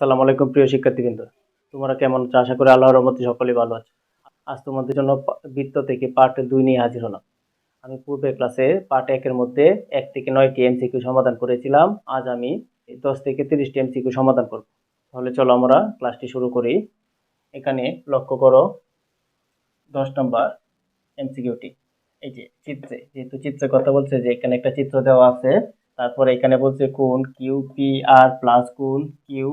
আসসালামু আলাইকুম প্রিয় শিক্ষার্থীবৃন্দ। তোমরা কেমন আছো? আশা করি আল্লাহর রহমতে সকলেই ভালো আছো। আজ তোমাদের জন্য বৃত্ত থেকে পার্ট দুই নিয়ে হাজির হলাম। আমি পূর্বের ক্লাসে পার্ট একের মধ্যে এক থেকে নয়টি এমসিকিউ সমাধান করেছিলাম। আজ আমি দশ থেকে তিরিশটি এমসিকিউ সমাধান করব। তাহলে চলো আমরা ক্লাসটি শুরু করি। এখানে লক্ষ্য করো, দশ নম্বর এমসিকিউটি এই যে চিত্রে, যেহেতু চিত্রের কথা বলছে যে এখানে একটা চিত্র দেওয়া আছে, তারপরে এখানে বলছে কোন কিউ পি আর প্লাস কোন কিউ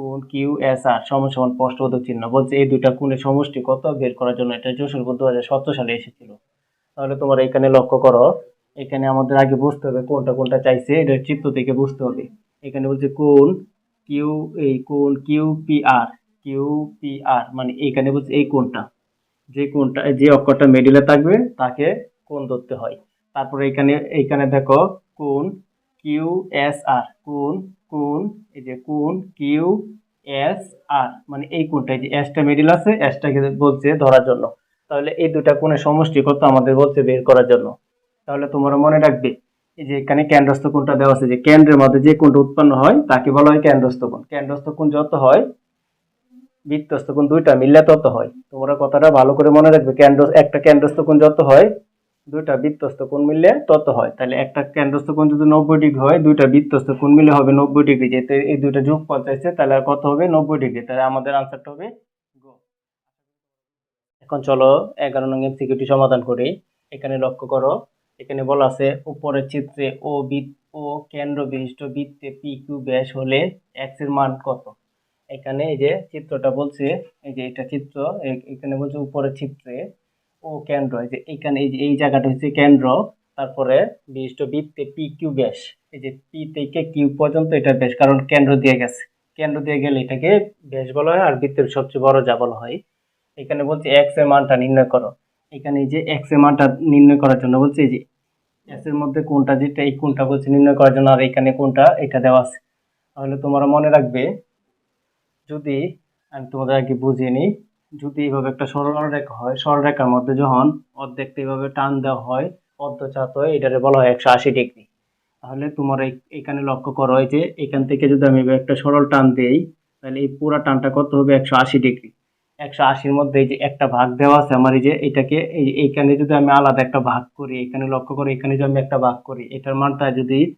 কোন কিউ এস আর সমান সমান প্রশ্নবোধক চিহ্ন। বলছে এই দুইটা কোণের সমষ্টি কত বের করার জন্য এটা যশোরপুর দু হাজার সতেরো সালে এসেছিল। তাহলে তোমরা এখানে লক্ষ্য করো, এখানে আমাদের আগে বুঝতে হবে কোনটা কোনটা চাইছে, এটা চিত্র থেকে বুঝতে হবে। এখানে বলছে কোন কিউ এই কোন Q P R Q P R মানে এখানে বলছে এই কোনটা যে কোনটা যে অক্ষরটা মিডিলে থাকবে, তাকে কোন ধরতে হয়। তারপরে এখানে এইখানে দেখো কোন কিউ এস আর কোন কোন এই যে কোন কিউ, এস, আর মানে এই কোনটা এই যে এসটা মিডিল আছে এসটাকে বলছে ধরার জন্য। তাহলে এই দুটা কোণের সমষ্টি কত আমাদের বলছে বের করার জন্য। তাহলে তোমরা মনে রাখবে, এই যে এখানে কেন্দ্রস্থ কোণটা দেওয়া আছে, যে কেন্দ্রের মধ্যে যে কোণটা উৎপন্ন হয়, তাকে বলা হয় কেন্দ্রস্থ কোণ। কেন্দ্রস্থ কোণ যত হয় বৃত্তস্থ কোণ দুইটা মিললে তত হয়। তোমরা কথাটা ভালো করে মনে রাখবে, কেন্দ্র, একটা কেন্দ্রস্থ কোণ যত হয় দুইটা বৃত্তস্থ কোণ মিললে তত হয়। তাহলে একটা কেন্দ্রস্থ কোণ যদি নব্বই ডিগ্রি হয়, দুইটা বৃত্তস্থ কোণ মিলে হবে নব্বই ডিগ্রি। যেহেতু এই দুইটা যোগ চাইছে, তাহলে আর কত হবে? নব্বই ডিগ্রি। তাহলে আমাদের আনসারটা হবে গ এখন চলো এগারো নং এমসিকিউটি সমাধান করি। এখানে লক্ষ্য করো, এখানে বলা আছে, উপরের চিত্রে ও বৃত্ত ও কেন্দ্র বিশিষ্ট বৃত্তে পি কিউ ব্যাস হলে এক্সের মান কত? এখানে এই যে চিত্রটা বলছে, এই যে এটা চিত্র এখানে বলছে উপরের চিত্রে ও কেন্দ্র, এই যে এখানে এই যে, এই জায়গাটা হচ্ছে কেন্দ্র, তারপরে বিশিষ্ট বৃত্তে পি কিউ ব্যাস, এই যে পি থেকে কিউ পর্যন্ত এটা ব্যাস, কারণ কেন্দ্র দিয়ে গেছে। কেন্দ্র দিয়ে গেলে এটাকে ব্যাস বলা হয়, আর বৃত্তের সবচেয়ে বড় যা বলা হয়। এখানে বলছে এক্সের মানটা নির্ণয় করো। এখানে এই যে এক্সের মানটা নির্ণয় করার জন্য বলছে, এই যে এস এর মধ্যে কোনটা যেটা, এই কোনটা বলছে নির্ণয় করার জন্য, আর এখানে কোনটা, এটা দেওয়া আছে। তাহলে তোমরা মনে রাখবে, যদি আমি তোমাদের আগে বুঝিয়ে নিই যদি এইভাবে একটা সরলরেখা হয়, সরলরেখার মধ্যে যখন অর্ধেকটা এইভাবে টান দেওয়া হয়, অর্ধচাত হয় এটারে বলা হয় একশো আশি ডিগ্রি। তাহলে তোমার এখানে লক্ষ্য করো এই যে, এখান থেকে যদি আমি একটা সরল টান দেই, তাহলে এই পুরো টানটা কত হবে? একশো আশি ডিগ্রি। একশো আশির মধ্যে এই যে একটা ভাগ দেওয়া আছে আমার, এই যে এটাকে, এই এইখানে যদি আমি আলাদা একটা ভাগ করি, এখানে লক্ষ্য করি, এখানে যদি আমি একটা ভাগ করি, এটার মানটা যদি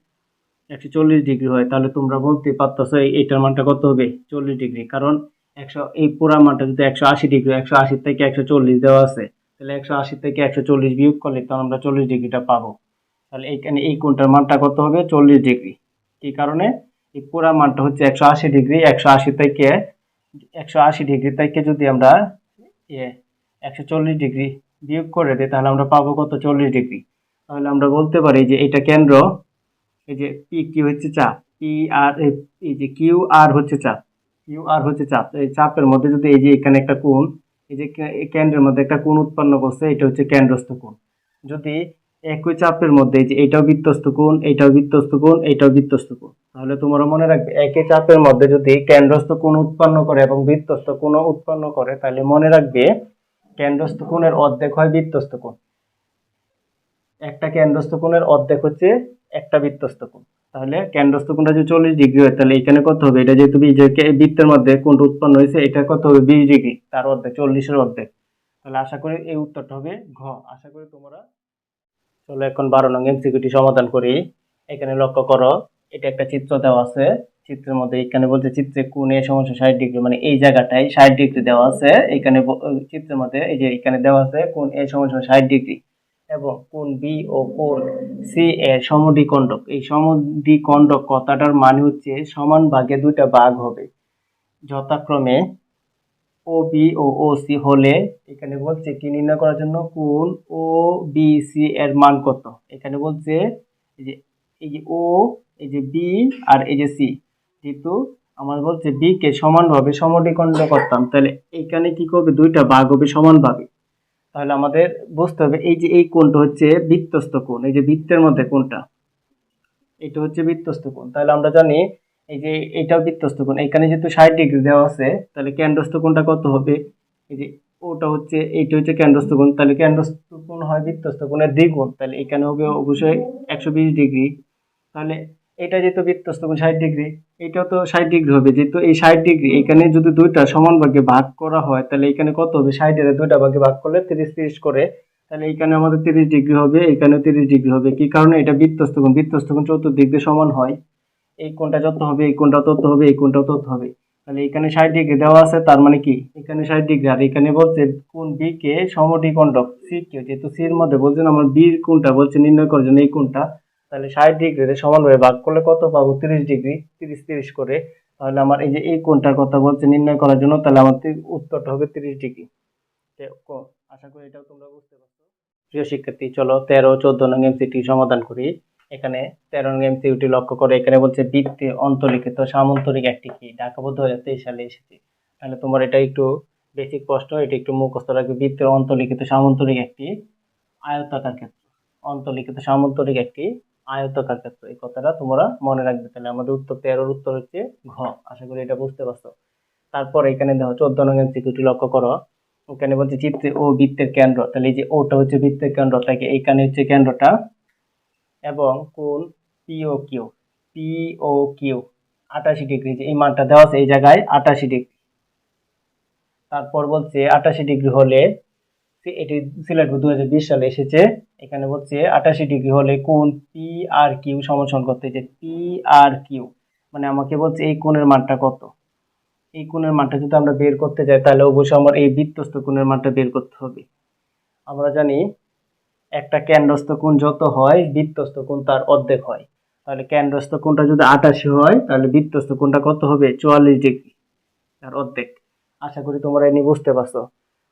একশো চল্লিশ ডিগ্রি হয়, তাহলে তোমরা বলতে পারতেছো এই- এইটার মানটা কত হবে? চল্লিশ ডিগ্রি। কারণ একশো, এই পুরা মানটা যদি একশো আশি ডিগ্রি, একশো আশি থেকে একশো চল্লিশ দেওয়া আছে, তাহলে একশো আশি থেকে একশো চল্লিশ বিয়োগ করলে তখন আমরা চল্লিশ ডিগ্রিটা পাবো। তাহলে এইখানে এই কোণটার মানটা কত হবে? চল্লিশ ডিগ্রি। কি কারণে? এই পুরা মানটা হচ্ছে একশো আশি ডিগ্রি, একশো আশি থেকে একশো আশি ডিগ্রি থেকে যদি আমরা ইয়ে একশো চল্লিশ ডিগ্রি বিয়োগ করে দিই, তাহলে আমরা পাবো কত? চল্লিশ ডিগ্রি। তাহলে আমরা বলতে পারি যে এটা কেন্দ্র, এই যে পি কিউ হচ্ছে চাপ পি আর এই যে কিউ আর হচ্ছে চাপ। কিউ আর হচ্ছে চাপ। এই চাপের মধ্যে যদি এই যে এখানে একটা কোণ, এই যে কেন্দ্রের মধ্যে একটা কোণ উৎপন্ন করছে, এটা হচ্ছে কেন্দ্রস্থ কোণ। যদি একই চাপের মধ্যে যে এটাও বৃত্তস্থ কোণ, এটাও বৃত্তস্থ কোণ, এটাও বৃত্তস্থ কোণ, তাহলে তোমরা মনে রাখবে, একই চাপের মধ্যে যদি কেন্দ্রস্থ কোণ উৎপন্ন করে এবং বৃত্তস্থ কোণ উৎপন্ন করে, তাহলে মনে রাখবে কেন্দ্রস্থ কোণের অর্ধেক হয় বৃত্তস্থ কোণ। একটা কেন্দ্রস্থ কোণের অর্ধেক হচ্ছে একটা বৃত্তস্থ কোণ। তাহলে কেন্দ্রস্থ কোণটা যদি চল্লিশ ডিগ্রি হয়, তাহলে এখানে কত হবে? এটা যেহেতু বৃত্তের মধ্যে কোনটা উৎপন্ন হয়েছে, এটা কত হবে? বিশ ডিগ্রি, তার অর্ধেক, চল্লিশের অর্ধেক। তাহলে আশা করি এই উত্তরটা হবে ঘ। আশা করি তোমরা চলো এখন বারো নং এমসিকিউটি সমাধান করি। এখানে লক্ষ্য করো, এটা একটা চিত্র দেওয়া আছে। চিত্রের মধ্যে এখানে বলছে চিত্রে কোণ এ সমস্যা ষাট ডিগ্রি মানে এই জায়গাটায় ষাট ডিগ্রি দেওয়া আছে। এখানে চিত্রের মধ্যে এই যে এখানে দেওয়া আছে কোন এ সমস্যা ষাট ডিগ্রি। এবং কোন বি ও কোন সি এর সমদ্বিখণ্ডক। এই সমদ্বিখণ্ডক কথাটার মানে হচ্ছে সমান ভাগে দুইটা ভাগ হবে। যথাক্রমে ও বি ও ও সি হলে এখানে বলছে কি নির্ণয় করার জন্য কোন ও বি সি এর মান কত? এখানে বলছে এই যে এই যে ও, এই যে বি আর এই যে সি। যেহেতু আমার বলছে বি কে সমানভাবে সমদ্বিখণ্ড করতাম, তাহলে এখানে কি করবে? দুইটা ভাগ হবে সমানভাবে। তাহলে আমাদের বুঝতে হবে, এই যে এই কোণটা হচ্ছে বৃত্তস্থ কোণ, এই যে বৃত্তের মধ্যে কোণটা, এটা হচ্ছে বৃত্তস্থ কোণ। তাহলে আমরা জানি এই যে এটাও বৃত্তস্থ কোণ, এখানে যেহেতু ষাট ডিগ্রি দেওয়া আছে, তাহলে কেন্দ্রস্থ কোণটা কত হবে? এই যে ওটা হচ্ছে, এইটা হচ্ছে কেন্দ্রস্থ কোণ, তাহলে কেন্দ্রস্থ কোণ হয় বৃত্তস্থ কোণের দ্বিগুণ, তাহলে এখানে হবে অবশ্যই একশো বিশ ডিগ্রি। তাহলে এটা যেহেতু বৃত্তস্থ কোণ ষাট ডিগ্রি, এটাও তো ষাট ডিগ্রি হবে। যেহেতু এই ষাট ডিগ্রি, এখানে যদি দুইটা সমান ভাগে ভাগ করা হয়, তাহলে এখানে কত হবে? ষাটের দুইটা ভাগে ভাগ করলে তিরিশ তিরিশ করে, তাহলে এখানে আমাদের তিরিশ ডিগ্রি হবে, এখানেও তিরিশ ডিগ্রি হবে। কি কারণে? এটা বৃত্তস্থ কোণ বৃত্তস্থ কোণ চতুর্দিক দিয়ে সমান হয়। এই কোণটা যত হবে, এই কোণটা তত হবে, এই কোণটাও তত হবে। তাহলে এখানে ষাট ডিগ্রি দেওয়া আছে, তার মানে কি? এখানে ষাট ডিগ্রি, আর এখানে বলছে কোন বি কে সমদ্বিখণ্ডক সি কে, যেহেতু সির মধ্যে বলছেন আমার বির কোনটা বলছে নির্ণয় করার জন্য এই কোনটা তাহলে ষাট ডিগ্রিতে সমানভাবে ভাগ করলে কত পাবো? তিরিশ ডিগ্রি তিরিশ তিরিশ করে। তাহলে আমার এই যে এই কোনটার কথা বলছে, নির্ণয় করার জন্য তাহলে আমার উত্তরটা হবে তিরিশ ডিগ্রি আশা করি এটাও তোমরা বুঝতে পারছ। প্রিয় শিক্ষার্থী, চলো তেরো, চোদ্দ নং এমসিটি সমাধান করি। এখানে তেরো নং এমসিউটি লক্ষ্য করে, এখানে বলছে বৃত্তে অন্তলিখিত সামান্তরিক একটি কি? ঢাকাবদ্ধ দু হাজার তেইশ সালে এসেছে। তাহলে তোমার এটা একটু বেসিক প্রশ্ন, এটা একটু মুখস্থ রাখবে। বৃত্তের অন্তলিখিত সামান্তরিক একটি আয়তাকার ক্ষেত্র। অন্তলিখিত সামান্তরিক একটি আয়তাকার ক্ষেত্র এই কথাটা তোমরা মনে রাখবে। তাহলে আমাদের উত্তর তেরোর উত্তর হচ্ছে ঘ। আশা করি এটা বুঝতে পারছ। তারপর এখানে দেখো, চোদ্দ নং এমসিকিউটি লক্ষ্য করো। এখানে বলছে চিত্রে ও বৃত্তের কেন্দ্র। তাহলে এই যে ওটা হচ্ছে বৃত্তের কেন্দ্র তাকে এইখানে হচ্ছে কেন্দ্রটা? এবং কোন P O Q P O Q, আটাশি ডিগ্রি, যে এই মানটা দেওয়া আছে এই জায়গায় আটাশি ডিগ্রি। তারপর বলছে আটাশি ডিগ্রি হলে এটি সিলেট দু সালে এসেছে। এখানে বলছে, আটাশি ডিগ্রি হলে কোন পি আর কিউ সমাধান করতে। যে পি আর কিউ মানে আমাকে বলছে, এই কোণের মানটা কত? এই কোণের মানটা যদি আমরা বের করতে যাই, তাহলে অবশ্যই আমার এই বৃত্তস্থ কোণের মানটা বের করতে হবে। আমরা জানি, একটা কেন্দ্রস্থ কোণ যত হয় বৃত্তস্থ কোণ তার অর্ধেক হয়। তাহলে কেন্দ্রস্থ কোণটা যদি আটাশি হয়, তাহলে বৃত্তস্থ কোণটা কত হবে? চুয়াল্লিশ ডিগ্রি, তার অর্ধেক। আশা করি তোমরা এনে বুঝতে পারছ।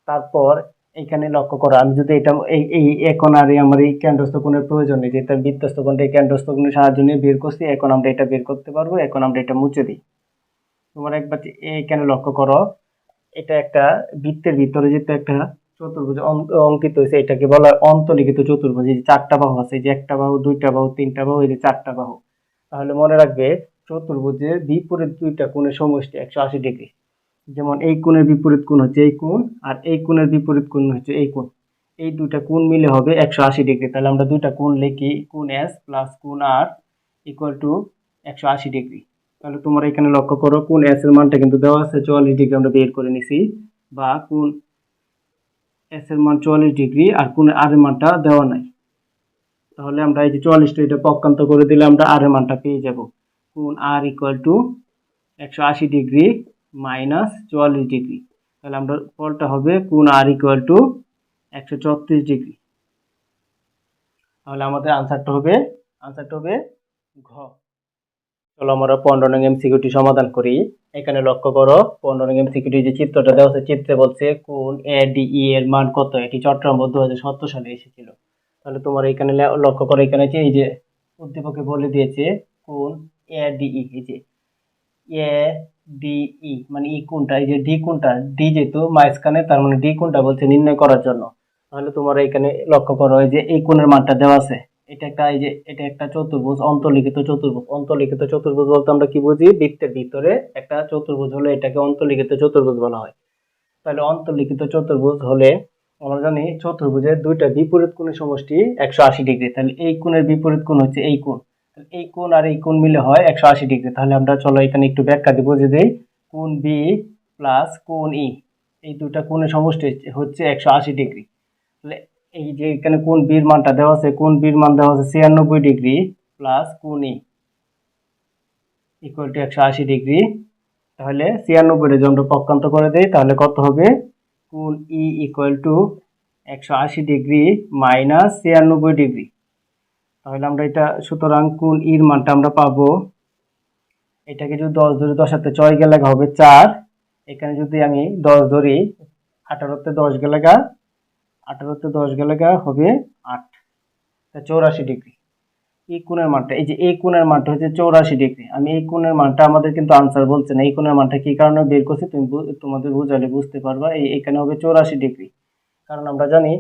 তারপর এইখানে লক্ষ্য করো, আমি যদি এটা, এই এই, এখন আর আমার এই কেন্দ্রস্থ কোণের প্রয়োজন নেই যেটা বৃত্তস্থ এই কোণের সাহায্য নিয়ে বের করছি, এখন আমরা এটা বের করতে পারব, এখন আমরা এটা মুছে দিই। তোমার একবার এইখানে লক্ষ্য করো, এটা একটা বৃত্তের ভিতরে যেটা একটা চতুর্ভুজ অঙ্কিত হয়েছে, এটাকে বলা হয় অন্তলিখিত চতুর্ভুজ, এই যে চারটা বাহু আছে, এই যে একটা বাহু, দুইটা বাহু, তিনটা বাহু, এই যে চারটা বাহু। তাহলে মনে রাখবে, চতুর্ভুজের বিপরীত দুইটা কোণের সমষ্টি একশো আশি ডিগ্রি। যেমন এই কোণের বিপরীত কোণ হচ্ছে এই কোণ আর এই কোণের বিপরীত কোণ হচ্ছে এই কোণ। এই দুইটা কোণ মিলে হবে একশো আশি ডিগ্রি। তাহলে আমরা দুইটা কোণ লিখি, কোণ এস প্লাস কোণ আর ইকুয়াল টু একশো আশি ডিগ্রি। তাহলে তোমরা এখানে লক্ষ্য করো, কোণ এস এর মানটা কিন্তু দেওয়া আছে, চুয়াল্লিশ ডিগ্রি আমরা বের করে নিছি। বা কোণ এস এর মান চুয়াল্লিশ ডিগ্রি আর কোণ আর এর মানটা দেওয়া নাই। তাহলে আমরা এই যে চুয়াল্লিশটা এটা পক্ষান্ত করে দিলে আমরা আর এর মানটা পেয়ে যাব। কোণ আর ইকুয়াল টু একশো আশি ডিগ্রি মাইনাস চুয়াল্লিশ ডিগ্রি তাহলে আমরা ফলটা হবে কোণ আর ইকুয়াল টু একশো চৌত্রিশ ডিগ্রি তাহলে আমাদের আনসারটা হবে আনসারটা হবে ঘ। চলো আমরা পনেরো নং এমসিকিউটি সমাধান করি। এখানে লক্ষ্য করো, পনেরো নং এমসিকিউটি যে চিত্রটা দেওয়া আছে, চিত্রে বলছে কোন এ ডি ই এর মান কত? এটি চট্টগ্রাম দু হাজার সত্তর সালে এসেছিল। তাহলে তোমার এখানে লক্ষ্য করো, এখানে যে, এই যে উদ্দীপকে বলে দিয়েছে কোন এ ডি ই যে এ, ডি, ই মানে ই কোনটা? এই যে ডি কোনটা? ডি যেহেতু মাঝখানে, তার মানে ডি কোনটা বলছে নির্ণয় করার জন্য। তাহলে তোমরা এখানে লক্ষ্য করো যে এই কোণের মানটা দেওয়া আছে। এটা একটা, এই যে এটা একটা চতুর্ভুজ, অন্তর্লিখিত চতুর্ভুজ। অন্তর্লিখিত চতুর্ভুজ বলতে আমরা কি বুঝি? বৃত্তের ভিতরে একটা চতুর্ভুজ হলে এটাকে অন্তর্লিখিত চতুর্ভুজ বলা হয়। তাহলে অন্তর্লিখিত চতুর্ভুজ হলে আমরা জানি, চতুর্ভুজের দুইটা বিপরীত কোণের সমষ্টি একশো আশি ডিগ্রি। তাহলে এই কোণের বিপরীত কোণ হচ্ছে এই কোণ। এই কোণ আর এই কোণ মিলে হয় একশো আশি ডিগ্রি। তাহলে আমরা চলো এখানে একটু ব্যাখ্যা দিয়ে বুঝে দিই কোণ বি প্লাস কোণ ই, এই দুটা কোণের সমষ্টি হচ্ছে একশো আশি ডিগ্রি। তাহলে এই যে এখানে কোন বির মানটা দেওয়া আছে কোন বির মান দেওয়া আছে ছিয়ানব্বই ডিগ্রি প্লাস কোন ই ইকুয়াল টু একশো আশি ডিগ্রি। তাহলে ছিয়ানব্বইটা যদি আমরা পক্ষান্ত করে দেই, তাহলে কত হবে? কোন ই ইকুয়াল টু একশো আশি ডিগ্রি মাইনাস ছিয়ানব্বই ডিগ্রি। তাহলে আমরা এটা, সুতরাং কোন ইর মানটা আমরা পাবো? এটাকে যদি দশ ধরি দশ হাতে ছয় গেলে হবে চার। এখানে যদি আমি দশ ধরি আঠারোতে দশ গেলে গা আঠারোতে দশ গেলে গা হবে আট। চৌরাশি ডিগ্রি। এই কোণের মানটা, এই যে এই কোণের মানটা হচ্ছে চৌরাশি ডিগ্রি। আমি এই কোণের মানটা, আমাদের কিন্তু আনসার বলছে না, এই কোণের মানটা কি কারণে বের করছি? তুমি তোমাদের বুঝালে বুঝতে পারবা, এই এখানে হবে চৌরাশি ডিগ্রি। কারণ আমরা জানি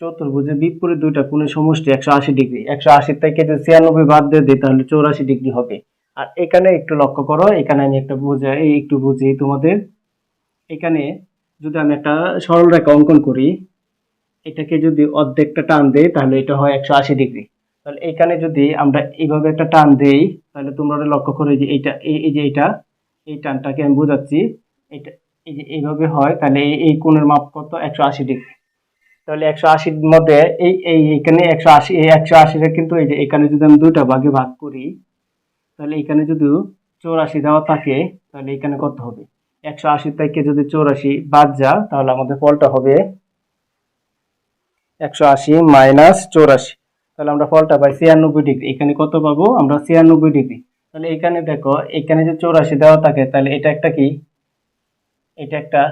চতুর্ভুজের বিপরীত দুইটা কোণের সমষ্টি একশো আশি ডিগ্রি। একশো আশি থেকে যদি ছিয়ানব্বই বাদ দিয়ে দিই, তাহলে চৌরাশি ডিগ্রি হবে। আর এখানে একটু লক্ষ্য করো, এখানে আমি একটা বুঝে, এই একটু বুঝি তোমাদের। এখানে যদি আমি একটা সরল রেখা অঙ্কন করি, এটাকে যদি অর্ধেকটা টান দেয় তাহলে এটা হয় একশো আশি ডিগ্রি। তাহলে এখানে যদি আমরা এইভাবে একটা টান দেই, তাহলে তোমরা লক্ষ্য করো যে এইটা, এই যে এইটা, এই টানটাকে আমি বোঝাচ্ছি। এটা, এই যে এইভাবে হয়, তাহলে এই কোণের মাপ কত? একশো আশি ডিগ্রি। তাহলে একশো আশির মধ্যে এই এই এখানে একশো আশি, এই একশো আশিটা কিন্তু এই যে এখানে যদি আমি দুইটা ভাগে ভাগ করি, তাহলে এখানে যদি চৌরাশি দেওয়া থাকে, তাহলে এখানে কত হবে? একশো আশি থেকে যদি চৌরাশি বাদ যা তাহলে আমাদের ফলটা হবে একশো আশি মাইনাস চৌরাশি। তাহলে আমরা ফলটা পাই ছিয়ানব্বই ডিগ্রি। এখানে কত পাবো? আমরা ছিয়ানব্বই ডিগ্রি। তাহলে এখানে দেখো এখানে যে চৌরাশি দেওয়া থাকে, তাহলে এটা একটা কি? এটা একটা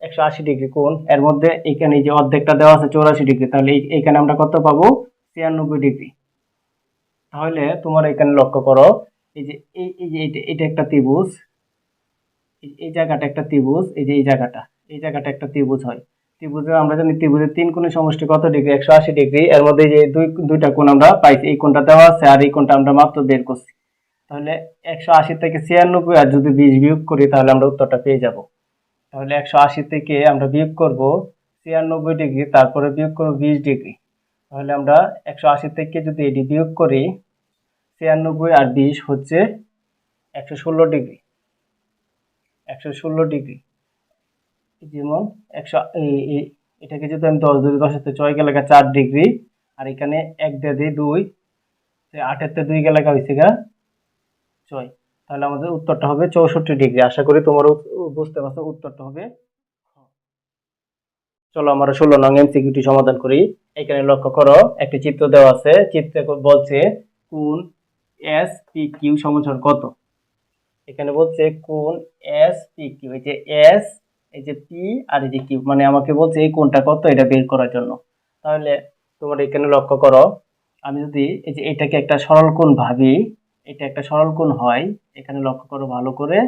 একশো আশি ডিগ্রি কোণ। এর মধ্যে এখানে যে অর্ধেকটা দেওয়া আছে চৌরাশি ডিগ্রি, তাহলে এই- এখানে আমরা কত পাবো? ছিয়ানব্বই ডিগ্রি। তাহলে তোমার এখানে লক্ষ্য করো, এই যে এই যে এটা একটা ত্রিভুজ। এই- জায়গাটা একটা ত্রিভুজ, এই যে এই জায়গাটা। এই জায়গাটা একটা ত্রিভুজ হয়। ত্রিভুজে আমরা জানি ত্রিভুজের তিন কোণের সমষ্টি কত ডিগ্রি? একশো আশি ডিগ্রি। এর মধ্যে যে দুই দুইটা কোণ আমরা পাইছি, এই কোণটা দেওয়া আছে আর এই কোণটা আমরা মাত্র বের করছি। তাহলে একশো আশি থেকে ছিয়ানব্বই আর যদি বিশ বিয়োগ করি, তাহলে আমরা উত্তরটা পেয়ে যাব। তাহলে একশো আশি থেকে আমরা বিয়োগ করব ছিয়ানব্বই ডিগ্রি, তারপরে বিয়োগ করব বিশ ডিগ্রি। তাহলে আমরা একশো আশি থেকে যদি এটি বিয়োগ করি, ছিয়ানব্বই আর বিশ হচ্ছে একশো ষোলো ডিগ্রি। একশো ষোলো ডিগ্রি। যেমন একশো এটাকে যদি আমি দশ ধরি দশ ছয় গেলে চার ডিগ্রি, আর এখানে এক দিয়ে দিই দুই তো দুই গেলে হয়েছে গা ছয়। তাহলে আমাদের উত্তরটা হবে চৌষট্টি ডিগ্রি। আশা করি তোমরা বুঝতে পারছ উত্তরটা হবে। চলো আমরা ষোলো নং এমসিকিউটি সমাধান করি। এখানে লক্ষ্য করো, একটি চিত্র দেওয়া আছে। চিত্রে বলছে কোন এস পি কিউ সমান কত? এখানে বলছে কোন এস পি কিউ এই যে এস এই যে পি আর এই যে কিউ মানে আমাকে বলছে এই কোনটা কত, এটা বের করার জন্য। তাহলে তোমরা এখানে লক্ষ্য করো, আমি যদি এই যে এটাকে একটা সরল কোণ ভাবি এটা একটা সরল কোণ হয়, এখানে লক্ষ্য করো ভালো করে।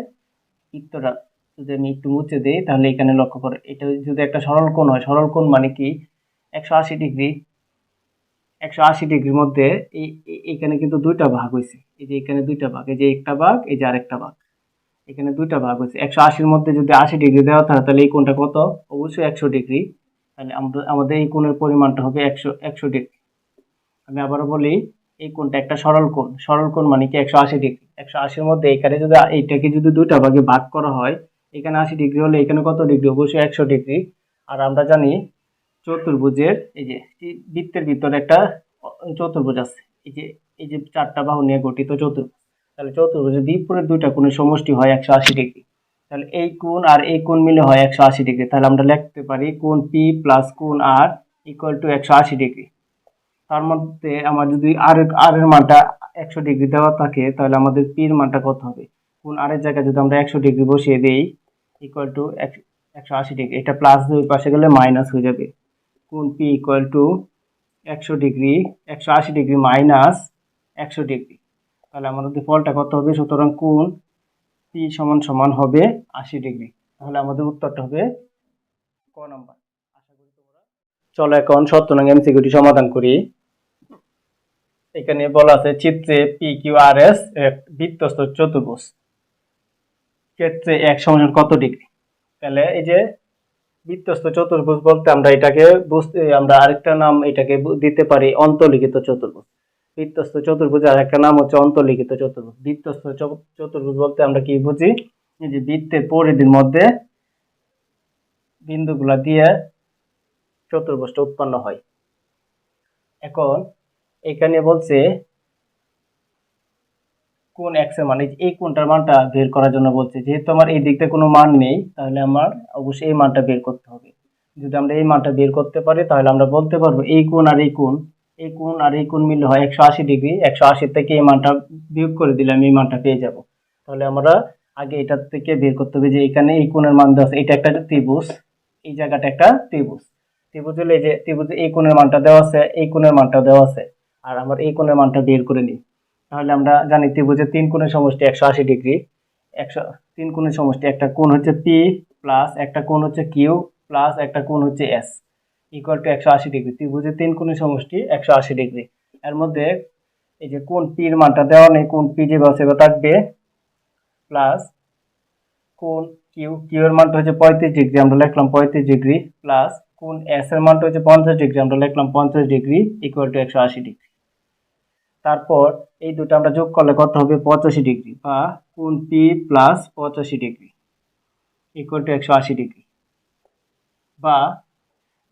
চিত্রটা যদি আমি একটু মুছে দিই, তাহলে এখানে লক্ষ্য করো, এটা যদি একটা সরল কোণ হয়, সরল কোণ মানে কি? একশো আশি ডিগ্রি, একশো আশি ডিগ্রির মধ্যে এই এখানে কিন্তু দুইটা ভাগ হয়েছে এই যে এখানে দুইটা ভাগ, এই যে একটা ভাগ, এই যে আরেকটা ভাগ। এখানে দুইটা ভাগ হয়েছে একশো আশির মধ্যে যদি আশি ডিগ্রি দেওয়া থাকে তাহলে এই কোণটা কত? অবশ্যই একশো ডিগ্রি। তাহলে আমাদের আমাদের এই কোণের পরিমাণটা হবে একশো একশো ডিগ্রি। আমি আবারও বলি এই কোণটা একটা সরল কোণ। সরল কোণ মানে কি? একশো আশি ডিগ্রি। একশো আশির মধ্যে এখানে যদি এইটাকে যদি দুইটা ভাগে ভাগ করা হয়, এখানে আশি ডিগ্রি হলে এখানে কত ডিগ্রি? অবশ্যই একশো ডিগ্রি। আর আমরা জানি চতুর্ভুজের এই যে বৃত্তের ভিতরে একটা চতুর্ভুজ আছে। এই যে এই যে চারটা বাহু নিয়ে গঠিত চতুর্ভুজ। তাহলে চতুর্ভুজের বিপরীত দুইটা কোণের সমষ্টি হয় একশো আশি ডিগ্রি। তাহলে এই কোণ আর এই কোণ মিলে হয় একশো আশি ডিগ্রি। তাহলে আমরা লিখতে পারি কোণ পি প্লাস কোণ আর ইকুয়াল টু একশো আশি ডিগ্রি। তার মধ্যে আমার যদি আর আর এর মানটা একশো ডিগ্রি দেওয়া থাকে, তাহলে আমাদের পির মানটা কত হবে? কোন আর এর জায়গায় যদি আমরা একশো ডিগ্রি বসিয়ে দিই ইকুয়াল টু একশো আশি ডিগ্রি এটা প্লাস দুই পাশে গেলে মাইনাস হয়ে যাবে। কোন পি ইকুয়াল টু একশো ডিগ্রি একশো আশি ডিগ্রি মাইনাস একশো ডিগ্রি তাহলে আমাদের ফলটা কত হবে? সুতরাং কোন পি সমান সমান হবে আশি ডিগ্রি তাহলে আমাদের উত্তরটা হবে ক নম্বর। আশা চলো এখন সত্য নং এমসিকিউটি সমাধান করি? এখানে বলা আছে চিত্রে পি কিউ আর এস বৃত্তস্ত চতুর্ভুজ। ক্ষেত্রে এক সমান কত ডিগ্রি? তাহলে এই যে বৃত্তস্ত চতুর্ভুজ বলতে আমরা এটাকে বুঝতে, আমরা আরেকটা নাম এটাকে দিতে পারি অন্তর্লিখিত চতুর্ভুজ। বৃত্তস্ত চতুর্ভুজ আর একটা নাম হচ্ছে অন্তর্লিখিত চতুর্ভুজ। বৃত্তস্ত চতুর্ভুজ বলতে আমরা কি বুঝি? এই যে বৃত্তের পরিধির মধ্যে বিন্দুগুলা দিয়ে চতুর্ভুজটা উৎপন্ন হয়। এখন এখানে বলছে কোন এক্সের মান, এই কোনটার মানটা বের করার জন্য বলছে। যেহেতু আমার এই দিকতে কোনো মান নেই, তাহলে আমার অবশ্যই এই মানটা বের করতে হবে। যদি আমরা এই মানটা বের করতে পারি, তাহলে আমরা বলতে পারব এই কোণ আর এই কোণ। এই কোণ আর এই কোণ মিলে হয় একশো আশি ডিগ্রি। একশো আশি থেকে এই মানটা বিয়োগ করে দিলে আমি এই মানটা পেয়ে যাব। তাহলে আমরা আগে এটার থেকে বের করতে হবে যে এখানে এই কোণের মান দেওয়া আছে। এটা একটা ত্রিভুজ, এই জায়গাটা একটা ত্রিভুজ। ত্রিভুজ হলে যে, ত্রিভুজে এই কোণের মানটা দেওয়া আছে, এই কোণের মানটা দেওয়া আছে। আর আমার এই কোণের মানটা বের করে নিই। তাহলে আমরা জানি ত্রিভুজের তিন কোণের সমষ্টি একশো আশি ডিগ্রি। একশো, তিন কোণের সমষ্টি একটা কোণ হচ্ছে পি প্লাস একটা কোণ হচ্ছে কিউ প্লাস একটা কোণ হচ্ছে এস ইকুয়াল টু একশো আশি ডিগ্রি। ত্রিভুজের তিন কোণের সমষ্টি একশো আশি ডিগ্রি। এর মধ্যে এই যে কোণ পির মানটা দেওয়া নেই, কোণ পি যে সেবা থাকবে প্লাস কোণ কিউ কিউ এর মানটা হচ্ছে পঁয়ত্রিশ ডিগ্রি, আমরা লিখলাম পঁয়ত্রিশ ডিগ্রি প্লাস কোণ এস এর মানটা হচ্ছে পঞ্চাশ ডিগ্রি, আমরা লিখলাম পঞ্চাশ ডিগ্রি ইকুয়াল টু একশো আশি ডিগ্রি। তারপর এই দুটো আমরা যোগ করলে কত হবে? পঁচাশি ডিগ্রি। বা কোন পি প্লাস পঁচাশি ডিগ্রি ইকুয়াল টু একশো আশি ডিগ্রি। বা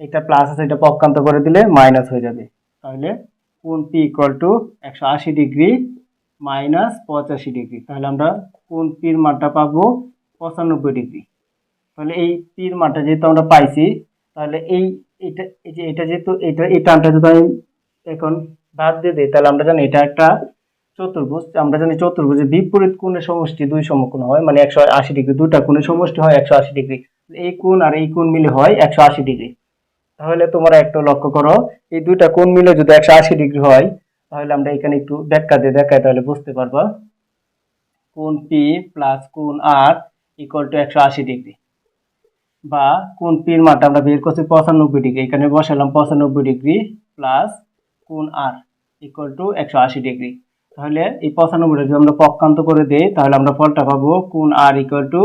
এটা প্লাস আছে, এটা পক্ষান্ত করে দিলে মাইনাস হয়ে যাবে। তাহলে কোন পি ইকুয়াল টু একশো আশি ডিগ্রি মাইনাস পঁচাশি ডিগ্রি। তাহলে আমরা কোন পির মানটা পাবো? পঁচানব্বই ডিগ্রি। তাহলে এই পির মানটা যেহেতু আমরা পাইছি, তাহলে এই এটা, এই যে এটা যেহেতু, এটা, এই টানটা যদি আমি এখন বাদ দিয়ে দিই, তাহলে আমরা জানি এটা একটা চতুর্ভুজ। আমরা জানি চতুর্ভুজে বিপরীত কোণের সমষ্টি দুই সমকোণ হয় মানে একশো আশি ডিগ্রি দুটা কোণের সমষ্টি হয় একশো আশি ডিগ্রি। এই কোণ আর এই কোণ মিলে হয় একশো আশি ডিগ্রি। তাহলে তোমরা একটু লক্ষ্য করো, এই দুইটা কোণ মিলে যদি একশো আশি ডিগ্রি হয়, তাহলে আমরা এখানে একটু ব্যাখ্যা দিয়ে দেখাই, তাহলে বুঝতে পারবা। কোণ পি প্লাস কোণ আর ইকুয়াল টু একশো আশি ডিগ্রি। বা কোন পির মানটা আমরা বের করছি পঁচানব্বই ডিগ্রি, এখানে বসালাম পঁচানব্বই ডিগ্রি প্লাস কোণ আর ইকুয়াল টু একশো আশি ডিগ্রি তাহলে এই পঁচানব্বইটা যদি আমরা পক্ষান্ত করে দেই, তাহলে আমরা ফলটা পাবো কোন আর ইকুয়াল টু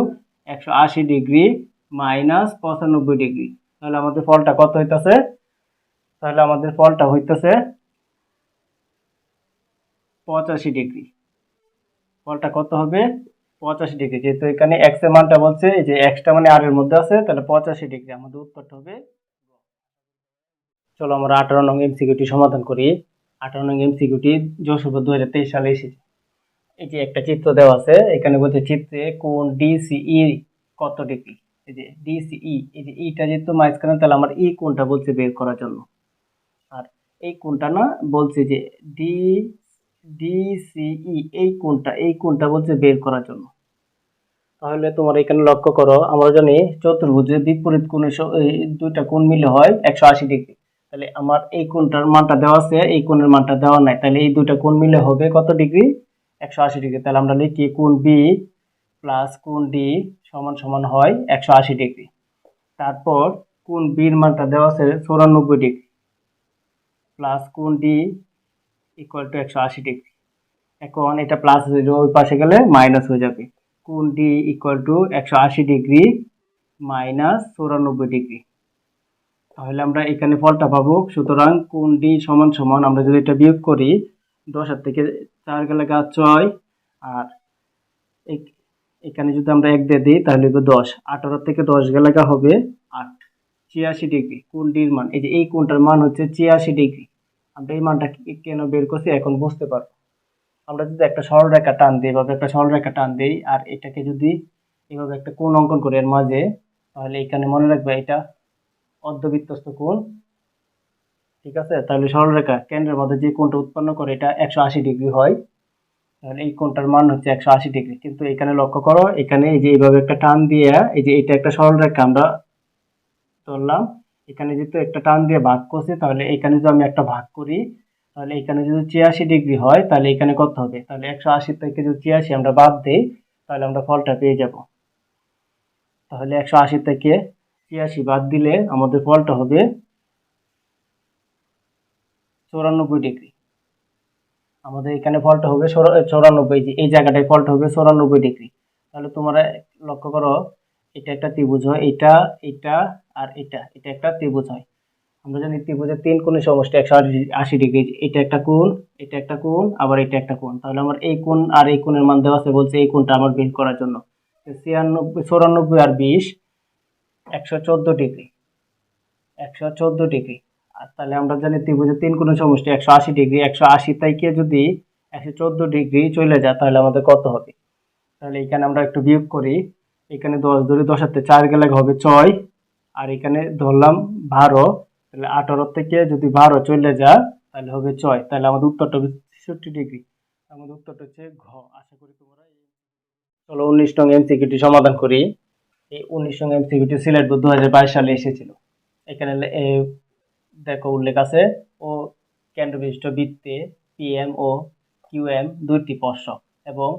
একশো আশি ডিগ্রি মাইনাস পঁচানব্বই ডিগ্রি তাহলে আমাদের ফলটা কত হইতেছে? তাহলে আমাদের ফলটা হইতেছে পঁচাশি ডিগ্রি ফলটা কত হবে? পঁচাশি ডিগ্রি যেহেতু এখানে এক্সের মানটা বলছে যে এক্সটা মানে আর এর মধ্যে আছে, তাহলে পঁচাশি ডিগ্রি আমাদের উত্তরটা হবে চলো আমরা আঠারো নং এমসিকিউটি সমাধান করি। আঠারো নং এমসিকিউটি যশোর দু হাজার তেইশ সালে এসেছে। এই যে একটা চিত্র দেওয়া আছে, এখানে বলছে চিত্রে কোন ডিসিই কত ডিগ্রি? এই যে ডিসিই এই যে ইটা যেহেতু মাঝখানে, তাহলে আমার ই কোনটা বলছে বের করার জন্য? আর এই কোনটা না, বলছে যে ডি ডিসিই এই কোনটা এই কোনটা বলছে বের করার জন্য। তাহলে তোমার এখানে লক্ষ্য করো, আমরা জানি চতুর্ভুজের বিপরীত কোণের দুইটা কোণ মিলে হয় একশো আশি ডিগ্রি। তাহলে আমার এই কোণটার মানটা দেওয়া আছে, এই কোণের মানটা দেওয়া নাই, তাহলে এই দুইটা কোণ মিলে হবে কত ডিগ্রি? একশো আশি ডিগ্রি। তাহলে আমরা লিখি কোণ বি প্লাস কোণ ডি সমান সমান হয় একশো আশি ডিগ্রি। তারপর কোণ বির মানটা দেওয়া আছে চৌরানব্বই ডিগ্রি প্লাস কোণ ডি ইকুয়াল টু একশো আশি ডিগ্রি। এখন এটা প্লাস জিরো ওই পাশে গেলে মাইনাস হয়ে যাবে। কোণ ডি ইকুয়াল টু একশো আশি ডিগ্রি মাইনাস চৌরানব্বই ডিগ্রি। তাহলে আমরা এখানে ফলটা পাবো। সুতরাং কোন ডি সমান সমান আমরা যদি এটা বিয়োগ করি, দশ হাত থেকে চার গেলে গাছ ছয়, আর এখানে যদি আমরা এক দিয়ে দিই, তাহলে হবে দশ। আঠারো থেকে দশ গেলে গা হবে আট। ছিয়াশি ডিগ্রি, কোন ডির মান? এই যে এই কোনটার মান হচ্ছে ছিয়াশি ডিগ্রি। আমরা এই মানটা কেন বের করছি? এখন বুঝতে পারব। আমরা যদি একটা সরলরেখা টান দিই, এভাবে একটা সরলরেখা টান দিই, আর এটাকে যদি এভাবে একটা কোন অঙ্কন করি এর মাঝে, তাহলে এখানে মনে রাখবে এটা অর্ধবৃত্তস্থ কোণ। ঠিক আছে? তাহলে সরলরেখা কেন্দ্রের মধ্যে যে কোণটা উৎপন্ন করে, এটা একশো আশি ডিগ্রি হয়। তাহলে এই কোণটার মান হচ্ছে একশো আশি ডিগ্রি। কিন্তু এখানে লক্ষ্য করো, এখানে এই যে এইভাবে একটা টান দিয়ে, এই যে এটা একটা সরলরেখা আমরা ধরলাম। এখানে যেহেতু একটা টান দিয়ে ভাগ করছি, তাহলে এখানে যদি আমি একটা ভাগ করি, তাহলে এখানে যদি ছিয়াশি ডিগ্রি হয়, তাহলে এখানে কত হবে? তাহলে একশো আশি থেকে যদি ছিয়াশি আমরা বাদ দিই, তাহলে আমরা ফলটা পেয়ে যাব। তাহলে একশো আশি থেকে ছিয়াশি বাদ দিলে আমাদের ফলটা হবে চৌরানব্বই ডিগ্রি। আমাদের এখানে ফলটা হবে চৌরা- চৌরানব্বই, এই জায়গাটায় ফলটা হবে চৌরানব্বই ডিগ্রি। তাহলে তোমরা লক্ষ্য করো, এটা একটা ত্রিভুজ হয়, এটা এটা আর এটা এটা একটা ত্রিভুজ হয়। আমরা জানি ত্রিভুজের তিন কোণের সমষ্টি একশো আশি ডিগ্রি এটা একটা কোণ, এটা একটা কোণ, আবার এটা একটা কোণ। তাহলে আমার এই কোণ আর এই কোণের মান দেওয়া আছে বলছে এই কোণটা আমার বের করার জন্য। ছিয়ানব্বই, চৌরানব্বই আর বিশ একশো চোদ্দ ডিগ্রি। একশো চোদ্দ ডিগ্রি। আর তাহলে আমরা জানি ত্রিভুজের তিন কোণের সমষ্টি, একশো আশি ডিগ্রি। একশো আশি থেকে যদি একশো চোদ্দ ডিগ্রি চলে যায়, তাহলে আমাদের কত হবে? তাহলে এখানে আমরা একটু বিয়োগ করি। এখানে দশ ধরে দশ হাতে চার গেলে হবে ছয়। আর এখানে ধরলাম বারো। তাহলে আঠারো থেকে যদি বারো চলে যায়, তাহলে হবে ছয়। তাহলে আমাদের উত্তরটা হবে ছেষট্টি ডিগ্রি। আমাদের উত্তরটা হচ্ছে ঘ। আশা করি তোমরা চলো উনিশ নং এমসিকিউটি সমাধান করি। এই উনিশ নং এমসিকিউটি সিলেট দু হাজার বাইশ সালে এসেছিল। এখানে দেখো উল্লেখ আছে, ও কেন্দ্রবিশিষ্ট বৃত্তে পিএম ও কিউএম দুইটি স্পর্শক এবং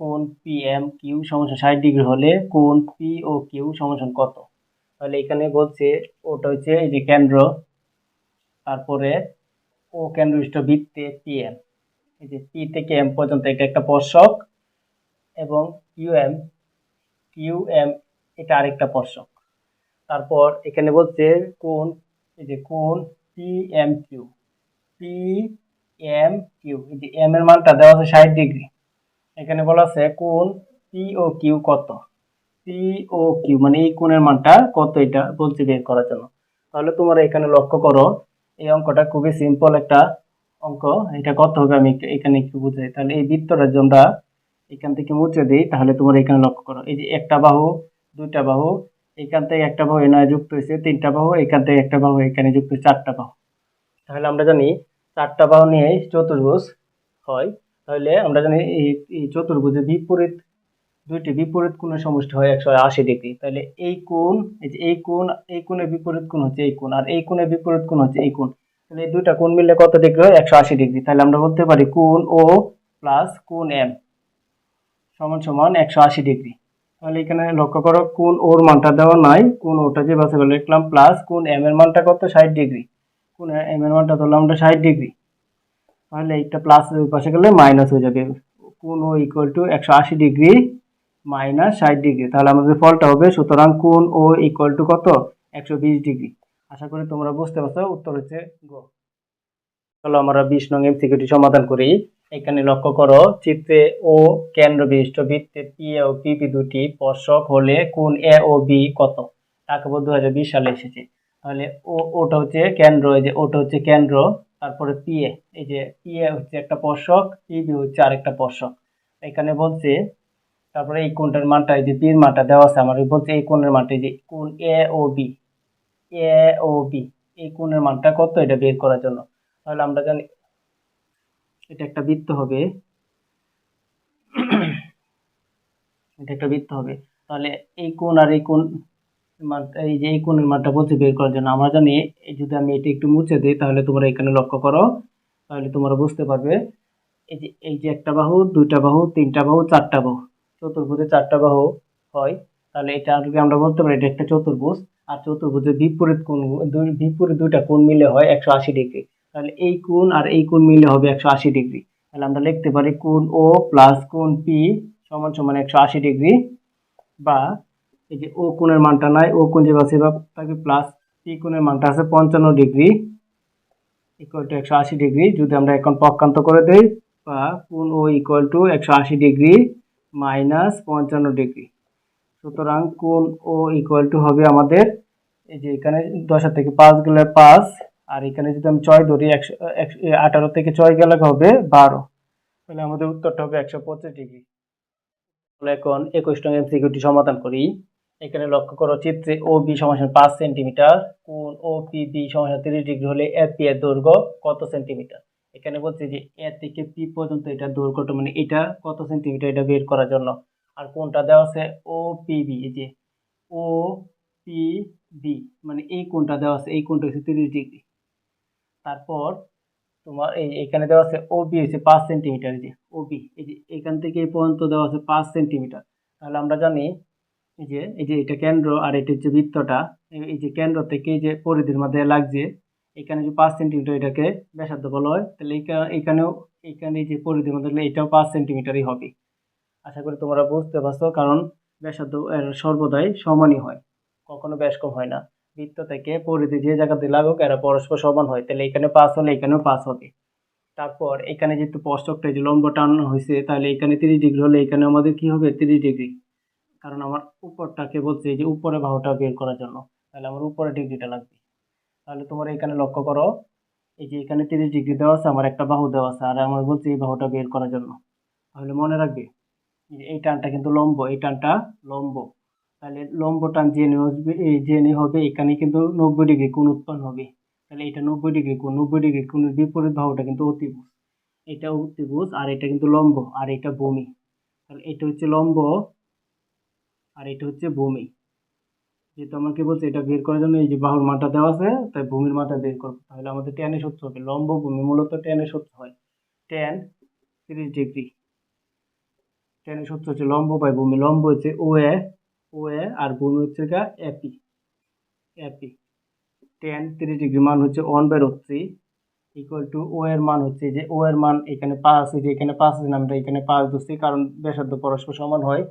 কোণ পিএম কিউ সমান ষাট ডিগ্রি হলে কোণ পি ও কিউ সমান কত? তাহলে এখানে বলছে, ওটা হচ্ছে এই যে কেন্দ্র, তারপরে ও কেন্দ্রবিষ্ট বৃত্তে পিএম এই যে পি থেকে এম পর্যন্ত এটা একটা স্পর্শক এবং কিউএম কিউএম এটা আরেকটা স্পর্শক তারপর এখানে বলছে কোন, এই যে কোন P M Q P M Q এই যে এম এর মানটা দেওয়া আছে ষাট ডিগ্রি। এখানে বলা আছে কোন পি ও কিউ কত? পি ও কিউ মানে এই কোণের মানটা কত এটা বলছে বের করার জন্য। তাহলে তোমরা এখানে লক্ষ্য করো, এই অঙ্কটা খুবই সিম্পল একটা অঙ্ক। এটা কত হবে আমি এখানে একটু বুঝাই। তাহলে এই বৃত্তটা যদি আমরা এখান থেকে মুছে দিই, তাহলে তোমরা এখানে লক্ষ্য করো, এই যে একটা বাহু দুইটা বাহু, এখান থেকে একটা বাহু এখানে যুক্ত হয়েছে, তিনটা বাহু, এখান থেকে একটা বাহু এখানে যুক্ত হয়েছে, চারটা বাহু। তাহলে আমরা জানি চারটা বাহু নিয়ে চতুর্ভুজ হয়। তাহলে আমরা জানি এই চতুর্ভুজের বিপরীত, দুইটি বিপরীত কোণের সমষ্টি হয় একশো আশি ডিগ্রি। তাহলে এই কোণ, এই যে এই কোণ, এই কোণের বিপরীত কোণ হচ্ছে এই কোণ, আর এই কোণের বিপরীত কোণ হচ্ছে এই কোণ। তাহলে এই দুইটা কোণ মিললে কত ডিগ্রি হয়? একশো আশি ডিগ্রি। তাহলে আমরা বলতে পারি কোণ ও প্লাস কোণ এম সমান সমান একশো আশি ডিগ্রি। তাহলে এখানে লক্ষ্য করো, কোন ওর মানটা দেওয়া নাই, কোন ওটা যে বাসে বলে লিখলাম প্লাস কোন এম এর মানটা কত? ষাট ডিগ্রি। কোন এম এর মানটা ধরলাম আমরা ষাট ডিগ্রি। তাহলে এইটা প্লাস পাশে গেলে মাইনাস হয়ে যাবে। কোন ও ইকুয়াল টু একশো আশি ডিগ্রি মাইনাস ষাট ডিগ্রি। তাহলে আমাদের ফলটা হবে, সুতরাং কোন ও ইকুয়াল টু কত? একশো বিশ ডিগ্রি। আশা করি তোমরা বুঝতে পারছ, উত্তর হচ্ছে গো। চলো আমরা বিশ নং এমসিকিউটি সমাধান করি। এখানে লক্ষ্য করো, চিত্রে ও কেন্দ্র বিশিষ্ট বৃত্তে পি ও পিপি দুটি স্পর্শক হলে কোন এ ও বি কত? টাকাবো দু হাজার বিশ সালে এসেছে। তাহলে ও, ওটা হচ্ছে কেন্দ্র, এই যে ওটা হচ্ছে কেন্দ্র, তারপরে পিএ এই যে পিএ হচ্ছে একটা স্পর্শক পিবি হচ্ছে আরেকটা স্পর্শক। এখানে বলছে, তারপরে এই কোনটার মানটা, এই যে বির মানটা দেওয়া আছে আমার, বলছে এই কোণের মানটা, এই যে কোন এ ও বি এ ও বি এই কোণের মানটা কত এটা বের করার জন্য? তাহলে আমরা জানি এটা একটা বৃত্ত হবে। এটা একটা বৃত্ত হবে। তাহলে এই কোণ আর এই কোণ এই যে এই কোণের মানটা বলছে বের করার জন্য আমরা জানি যদি আমি এটা একটু মুছে দিই, তাহলে তোমরা এখানে লক্ষ্য করো, তাহলে তোমরা বুঝতে পারবে, এই যে এই যে একটা বাহু, দুইটা বাহু, তিনটা বাহু, চারটা বাহু, চতুর্ভুজে চারটা বাহু হয়। তাহলে এটা আগে আমরা বলতে পারি, এটা একটা চতুর্ভুজ, আর চতুর্ভুজের বিপরীত কোণ বিপরীত দুইটা কোণ মিলে হয় একশো আশি ডিগ্রি। তাহলে এই কোণ আর এই কোণ মিলে হবে একশো আশি ডিগ্রি। তাহলে আমরা লিখতে পারি কোণ ও প্লাস কোণ পি সমান সমান একশো আশি ডিগ্রি বা এই যে ও কোণের মানটা নাই ও কোণ যে আছে বা তাকে প্লাস পি কোণের মানটা আছে পঞ্চান্ন ডিগ্রি ইকুয়াল টু একশো আশি ডিগ্রি। যদি আমরা এখন পক্ষান্ত করে দিই বা কোণ ও ইকুয়াল টু একশো আশি ডিগ্রি মাইনাস পঞ্চান্ন ডিগ্রি। সুতরাং কোণ ও ইকুয়াল টু হবে আমাদের এই যে এখানে দশা থেকে পাঁচ গেলে পাঁচ আর এখানে যদি আমি ছয় ধরি, একশো আঠারো থেকে ছয় গেলে হবে? বারো। তাহলে আমাদের উত্তরটা হবে একশো পঁচিশ ডিগ্রি। এখন একুশ নং এমসিকিউটি সমাধান করি। এখানে লক্ষ্য করো, চিত্রে ও বি সমান পাঁচ সেন্টিমিটার কোন ও পি বি সমান তিরিশ ডিগ্রি হলে এ পি এর দৈর্ঘ্য কত সেন্টিমিটার? এখানে বলছে যে এ থেকে পি পর্যন্ত এটা দৈর্ঘ্যটা মানে এটা কত সেন্টিমিটার এটা বের করার জন্য। আর কোনটা দেওয়া আছে ও পি বি এই যে ও পি বি মানে এই কোনটা দেওয়া আছে, এই কোনটা হচ্ছে তিরিশ ডিগ্রি। তারপর তোমার এই এখানে দেওয়া আছে ও বি হচ্ছে পাঁচ সেন্টিমিটার এই যে ও বি এই যে এখান থেকে এই পর্যন্ত দেওয়া আছে পাঁচ সেন্টিমিটার তাহলে আমরা জানি এই যে এই যে এটা কেন্দ্র আর এটা হচ্ছে বৃত্তটা, এই- যে কেন্দ্র থেকে এই যে পরিধির মধ্যে লাগছে, এখানে যে পাঁচ সেন্টিমিটার এটাকে ব্যাসার্ধ বলা হয়, তাহলে এখানেও এখানে যে পরিধির মধ্যে এটাও পাঁচ সেন্টিমিটারই হবে। আশা করি তোমরা বুঝতে পারছ, কারণ ব্যাসার্ধ সর্বদাই সমানই হয়, কখনো ব্যাস কম হয় না। বৃত্ত থেকে পরিধি যে জায়গাতে লাগুক, এরা পরস্পর সমান হয়। তাহলে এখানে পাঁচ হলে এখানেও পাঁচ হবে। তারপর এখানে যেহেতু স্পর্শকটা যে লম্ব টানানো হয়েছে তাহলে এখানে তিরিশ ডিগ্রি হলে এখানে আমাদের কি হবে? তিরিশ ডিগ্রি। কারণ আমার উপরটাকে বলছে যে উপরে বাহুটা বের করার জন্য। তাহলে আমার উপরে ডিগ্রিটা লাগবে। তাহলে তোমার এখানে লক্ষ্য করো, এই যে এখানে তিরিশ ডিগ্রি দেওয়া আছে, আমার একটা বাহু দেওয়া আছে, আর আমার বলছে এই বাহুটা বের করার জন্য। তাহলে মনে রাখবে এই টানটা কিন্তু লম্ব, এই টানটা লম্ব। তাহলে লম্ব টান জেনে আসবে, এই জেনে হবে, এখানে কিন্তু নব্বই ডিগ্রি কোণ উৎপন্ন হবে। তাহলে এটা নব্বই ডিগ্রি কোণ, নব্বই ডিগ্রি কোণের বিপরীত ভাবটা কিন্তু অতিভুজ। এটা অতিভুজ আর এটা কিন্তু লম্ব আর এটা ভূমি। তাহলে এটা হচ্ছে লম্ব আর এটা হচ্ছে ভূমি। যেহেতু আমাকে বলছে এটা বের করার জন্য এই যে বাহুর মানটা দেওয়া আছে, তাই ভূমির মাথা বের করব। তাহলে আমাদের টেনের সূত্র হবে। লম্ব ভূমি মূলত টেনের সত্য হয়। টেন তিরিশ ডিগ্রি। টেনের সূত্র হচ্ছে লম্ব বাই ভূমি। লম্ব হচ্ছে ও এ ও এ আর ভূমি হচ্ছে গা এপি এপি টেন তিরিশ ডিগ্রি মান হচ্ছে one by root three equal to O এর মান হচ্ছে যে ও এর মান এখানে পাঁচ আছে যে এখানে পাঁচ আছে আমরা এখানে পাঁচ ধরছি, কারণ ব্যাসার্ধ পরস্পর সমান হয়।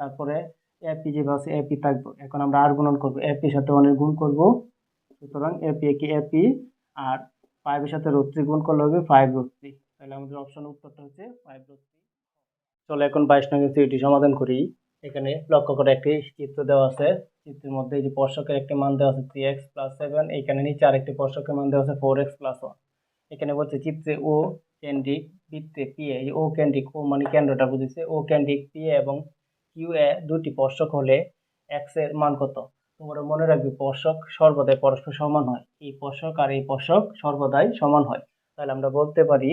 তারপরে এপি যেভাবে আছে এপি থাকব। এখন আমরা আর গুণন করব। এপির সাথে অনেক গুণ করব। সুতরাং এপি একে এপি আর ফাইভের সাথে রুট থ্রি গুণ করলে হবে ফাইভ রুট থ্রি তাহলে আমাদের অপশন উত্তরটা হচ্ছে ফাইভ রুট থ্রি চলো এখন বাইশ নং সিটি সমাধান করি। এখানে লক্ষ্য করে একটি চিত্র দেওয়া আছে। চিত্রের মধ্যে এই যে স্পর্শকের একটি মান দেওয়া আছে থ্রি এক্স প্লাস সেভেন এখানে নিচে আরেকটি স্পর্শকের মান দেওয়া আছে ফোর এক্স প্লাস ওয়ান এখানে বলছে চিত্রে ও কেন্দ্রিক বৃত্তে পি এ ও কেন্দ্রিক ও মানে কেন্দ্রটা বুঝেছে। ও কেন্দ্রিক পি এ এবং কিউ এ দুটি স্পর্শক হলে এক্সের মান কত? তোমরা মনে রাখবে স্পর্শক সর্বদাই পরস্পর সমান হয়। এই স্পর্শক আর এই স্পর্শক সর্বদাই সমান হয়। তাহলে আমরা বলতে পারি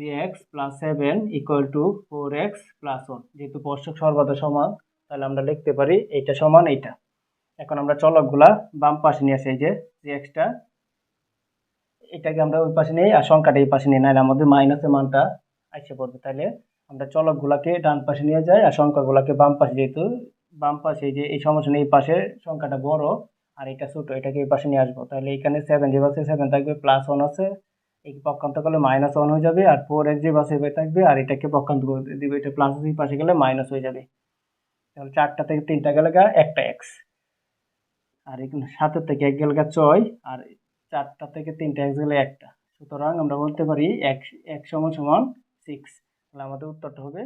three x plus seven equal to four x plus one যেহেতু স্পর্শক সর্বদা সমান, তাহলে আমরা লিখতে পারি এইটা সমান এইটা। এখন আমরা চলকগুলা বাম পাশে নিয়ে আসি, এই যে থ্রি এক্সটা এটাকে আমরা ওই পাশে নিই আর সংখ্যাটা এই পাশে নিই, নাহলে আমাদের মাইনাসের মানটা আইসে পড়বে। তাহলে আমরা চলকগুলাকে ডান পাশে নিয়ে যাই আর সংখ্যাগুলাকে বাম পাশে, যেহেতু বাম পাশে যে, এই সমস্যা এই পাশে সংখ্যাটা বড় আর এটা ছোট, এটাকে এই পাশে নিয়ে আসব। তাহলে এখানে সেভেন যে পাশে সেভেন থাকবে প্লাস ওয়ান আছে এই পক্ষান্ত করলে মাইনাস ওয়ান হয়ে যাবে আর ফোর এক্স যে পাশে থাকবে আর এটাকে পক্ষান্ত করে দিবে, এটা প্লাস এক্স পাশে গেলে মাইনাস হয়ে যাবে। তাহলে চারটা থেকে তিনটা গেলে একটা এক্স আর এখানে সাতের থেকে এক গেলে ছয়, আর চারটা থেকে তিনটা এক্স গেলে একটা। সুতরাং আমরা বলতে পারি এক এক সমান সমান সিক্স তাহলে আমাদের উত্তরটা হবে